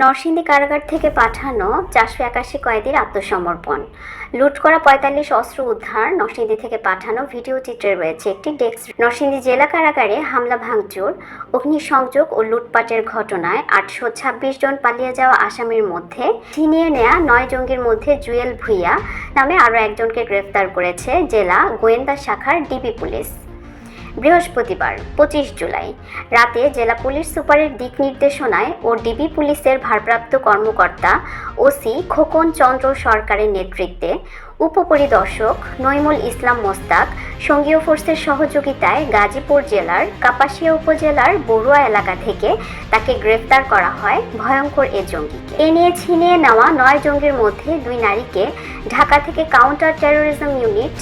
নরসিংদী কারাগার থেকে পাঠানো চারশো একাশি কয়েদির আত্মসমর্পণ। লুট করা পঁয়তাল্লিশ অস্ত্র উদ্ধার নরসিংদী থেকে পাঠানো ভিডিও চিত্রে রয়েছে একটি ডেস্ক। নরসিংদী জেলা কারাগারে হামলা, ভাঙচুর, অগ্নিসংযোগ ও লুটপাটের ঘটনায় আটশো ছাব্বিশ জন পালিয়ে যাওয়া আসামির মধ্যে ছিনিয়ে নেয়া নয় জঙ্গির মধ্যে জুয়েল ভুইয়া নামে আরও একজনকে গ্রেফতার করেছে জেলা গোয়েন্দা শাখার ডিবি পুলিশ। বৃহস্পতিবার, পঁচিশ জুলাই। রাতে জেলা পুলিশ সুপারের দিক নির্দেশনায় ও ডিবি পুলিশের ভারপ্রাপ্ত কর্মকর্তা ওসি খোকন চন্দ্র সরকারের নেতৃত্বে উপপরিদর্শক নইমুল ইসলাম মোস্তাক সঙ্গীয় ফোর্সের সহযোগিতায় গাজীপুর জেলার কাপাসিয়া উপজেলার বড়ুয়া এলাকা থেকে তাকে গ্রেফতার করা হয় ভয়ঙ্কর এ জঙ্গিকে। এ নিয়ে ছিনিয়ে নেওয়া নয় জঙ্গির মধ্যে দুই নারীকে ঢাকা থেকে কাউন্টার টেরোরিজম ইউনিট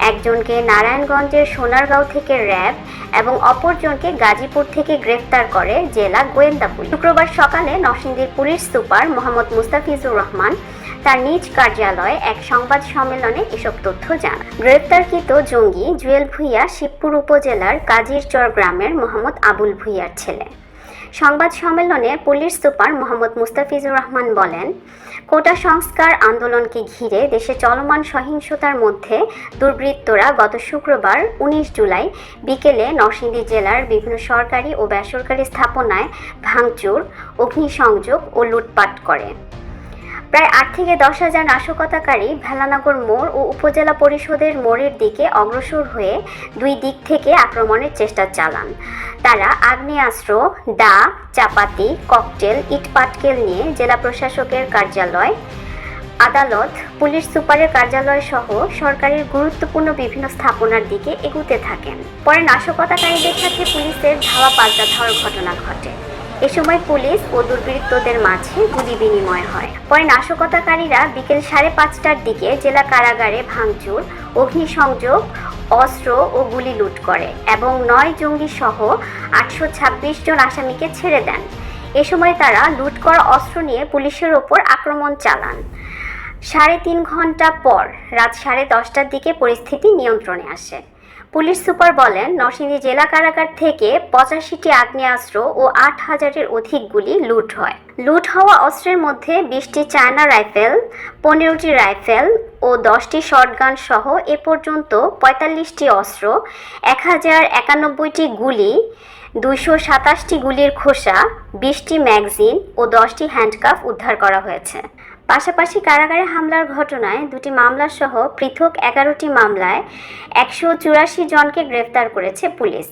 একজনকে নারায়ণগঞ্জের সোনারগাঁও থেকে র্যাব এবং অপরজনকে গাজীপুর থেকে গ্রেফতার করে জেলা গোয়েন্দা পুলিশ। শুক্রবার সকালে নরসিংদীর পুলিশ সুপার মোহাম্মদ মুস্তাফিজুর রহমান তার নিজ কার্যালয়ে এক সংবাদ সম্মেলনে এসব তথ্য জানান। গ্রেপ্তারকৃত জঙ্গি জুয়েল ভুইয়া শিবপুর উপজেলার কাজিরচর গ্রামের মোহাম্মদ আবুল ভুইয়ার ছেলে। সংবাদ সম্মেলনে পুলিশ সুপার মোহাম্মদ মুস্তাফিজুর রহমান বলেন, কোটা সংস্কার আন্দোলনকে ঘিরে দেশে চলমান সহিংসতার মধ্যে দুর্বৃত্তরা গত শুক্রবার উনিশ জুলাই বিকেলে নরসিংদী জেলার বিভিন্ন সরকারি ও বেসরকারি স্থাপনায় ভাঙচুর, অগ্নিসংযোগ ও লুটপাট করে। প্রায় আট থেকে দশ হাজার নাশকতাকারী ভেলানগর মোড় ও উপজেলা পরিষদের মোড়ের দিকে অগ্রসর হয়ে দুই দিক থেকে আক্রমণের চেষ্টা চালান। তারা আগ্নেয়াস্ত্র দা চাপাতি, ককটেল, ইটপাটকেল নিয়ে জেলা প্রশাসকের কার্যালয়, আদালত, পুলিশ সুপারের কার্যালয় সহ সরকারের গুরুত্বপূর্ণ বিভিন্ন স্থাপনার দিকে এগুতে থাকেন। পরে নাশকতাকারীদের সাথে পুলিশের ধাওয়া পাল্টা ধাওয়ার ঘটনা ঘটে। এ সময় পুলিশ ও দুর্বৃত্তদের মাঝে গুলি বিনিময় হয়। পরে নাশকতাকারীরা বিকেল সাড়ে পাঁচটার দিকে জেলা কারাগারে ভাঙচুর, অগ্নিসংযোগ, অস্ত্র ও গুলি লুট করে এবং নয় জঙ্গি সহ আটশো ছাব্বিশ জন আসামিকে ছেড়ে দেন। এ সময় তারা লুট করা অস্ত্র নিয়ে পুলিশের ওপর আক্রমণ চালান। সাড়ে তিন ঘণ্টা পর রাত সাড়ে দশটার দিকে পরিস্থিতি নিয়ন্ত্রণে আসে। পুলিশ সুপার বলেন, নরসিংদী জেলা কারাগার থেকে পঁচাশিটি আগ্নেয়াস্ত্র ও আট হাজারের অধিক গুলি লুট হয়। লুট হওয়া অস্ত্রের মধ্যে বিশটি চায়না রাইফেল, পনেরোটি রাইফেল ও দশটি শটগান সহ এ পর্যন্ত পঁয়তাল্লিশটি অস্ত্র, এক হাজার একানব্বইটি গুলি, দুইশো সাতাশটি গুলির খোসা, বিশটি ম্যাগজিন ও দশটি হ্যান্ডকাফ উদ্ধার করা হয়েছে। পাশাপাশি কারাগারে হামলার ঘটনায় দুটি মামলা সহ পৃথক এগারোটি মামলায় একশো চুরাশি জনকে গ্রেফতার করেছে পুলিশ।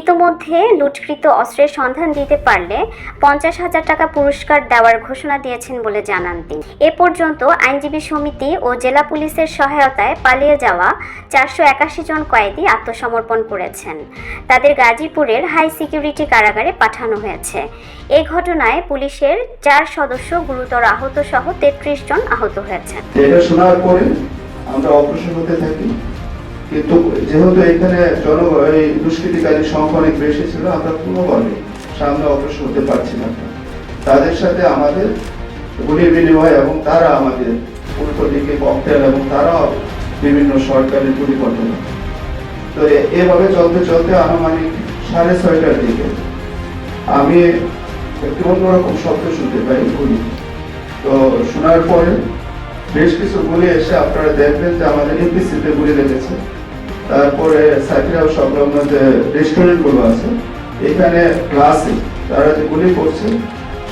ইতোমধ্যে লুটকৃত অস্ত্রের সন্ধান দিতে পারলে পঞ্চাশ হাজার টাকা পুরস্কার দেওয়ার ঘোষণা দিয়েছেন বলে জানান তিনি। এ পর্যন্ত আইনজীবী সমিতি ও জেলা পুলিশের সহায়তায় পালিয়ে যাওয়া চারশো একাশি জন কয়েদি আত্মসমর্পণ করেছেন। তাদের গাজীপুরের হাই সিকিউরিটি কারাগারে পাঠানো হয়েছে। এ ঘটনায় পুলিশের চার সদস্য গুরুতর আহত সহ তেত্রিশ জন আহত হয়েছেন। এটা শোনার পরে আমরা অগ্রসর হতে থাকি। কিন্তু যেহেতু এখানে জন, এই দুষ্কৃতিকারীর সংখ্যা অনেক বেশি ছিল, আমরা কোনোভাবে সামনে অগ্রসর হতে পারছি না। তাদের সাথে আমাদের গুলির বিনিময় এবং তারা আমাদের উল্টো দিকে ককটেল এবং তারাও বিভিন্ন সরকারি পরিকল্পনা। তো এভাবে চলতে চলতে আনুমানিক সাড়ে ছয়টার দিকে আমি একটু অন্যরকম শব্দ শুনতে পাই গুলি তো শোনার পরে বেশ কিছু গুলি এসে আপনারা দেখবেন যে আমাদের এমপিসিতে গুলি লেগেছে। তারপরে সাকিরাও সংলগ্ন যে রেস্টুরেন্টগুলো আছে, এখানে গ্লাসে তারা যে গুলি করছে,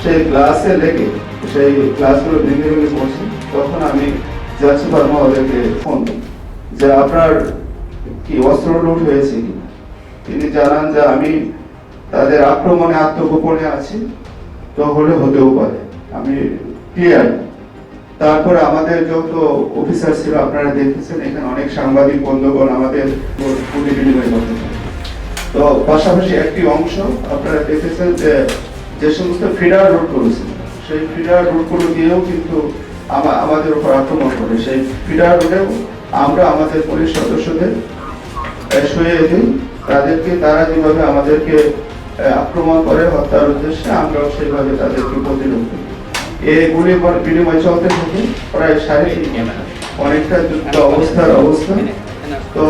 সেই গ্লাসে লেগে সেই গ্লাসগুলো ভেঙে ভেঙে পড়ছে। তখন আমি জাজ ভার্মা ওদেরকে ফোন দিই যে, আপনার কি অস্ত্র লুট হয়েছে কি তিনি জানান যে, আমি তাদের আক্রমণে আত্মগোপনে আছি, তো হলে হতেও পারে। আমি ক্লিয়ার। তারপরে আমাদের যত অফিসার ছিল, আপনারা দেখেছেন, এখানে অনেক সাংবাদিক, বন্ধুগণ আমাদের তো পাশাপাশি একটি অংশ আপনারা দেখেছেন যে যে সমস্ত ফিডার রোড করেছে সেই ফিডার রোডগুলো দিয়েও কিন্তু আমাদের উপর আক্রমণ করে। সেই ফিডার রোডেও আমরা আমাদের পুলিশ সদস্যদের শুয়ে দিই। তাদেরকে, তারা যেভাবে আমাদেরকে আক্রমণ করে হত্যার উদ্দেশ্যে, আমরাও সেইভাবে তাদেরকে প্রতিরোধ করি। এগুলি বিনিময় চলতে থাকে, প্রায় সাড়ে অনেকটা যুদ্ধ অবস্থার অবস্থা। তো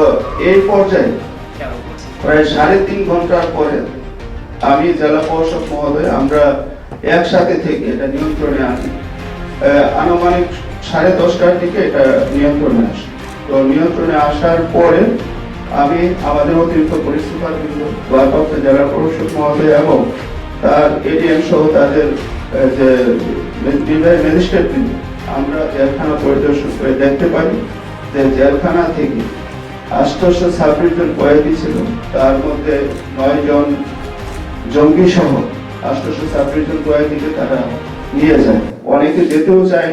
এই পর্যায়ে প্রায় সাড়ে তিন ঘণ্টার পরে আমি জেলা প্রশাসক মহোদয়, আমরা একসাথে থেকে এটা নিয়ন্ত্রণে আনে। আনুমানিক সাড়ে দশটার দিকে এটা নিয়ন্ত্রণে আসে। তো নিয়ন্ত্রণে আসার পরে আমি আমাদের অতিরিক্ত পুলিশ সুপারভিজিন ভারপ্রাপ্ত জেলা প্রশাসক মহোদয় এবং তার এডিএম সহ তাদের যে বিভাগীয় ম্যাজিস্ট্রেট তিনি আমরা জেলখানা পরিদর্শন করে দেখতে পারি যে জেলখানা থেকে আষ্টশো ছাব্বিশ জন কয়েদি ছিল। তার মধ্যে নয় জন জঙ্গি সহ আষ্টশো ছাব্বিশ জন কয়েদিকে তারা নিয়ে যায়। অনেকে যেতেও চায়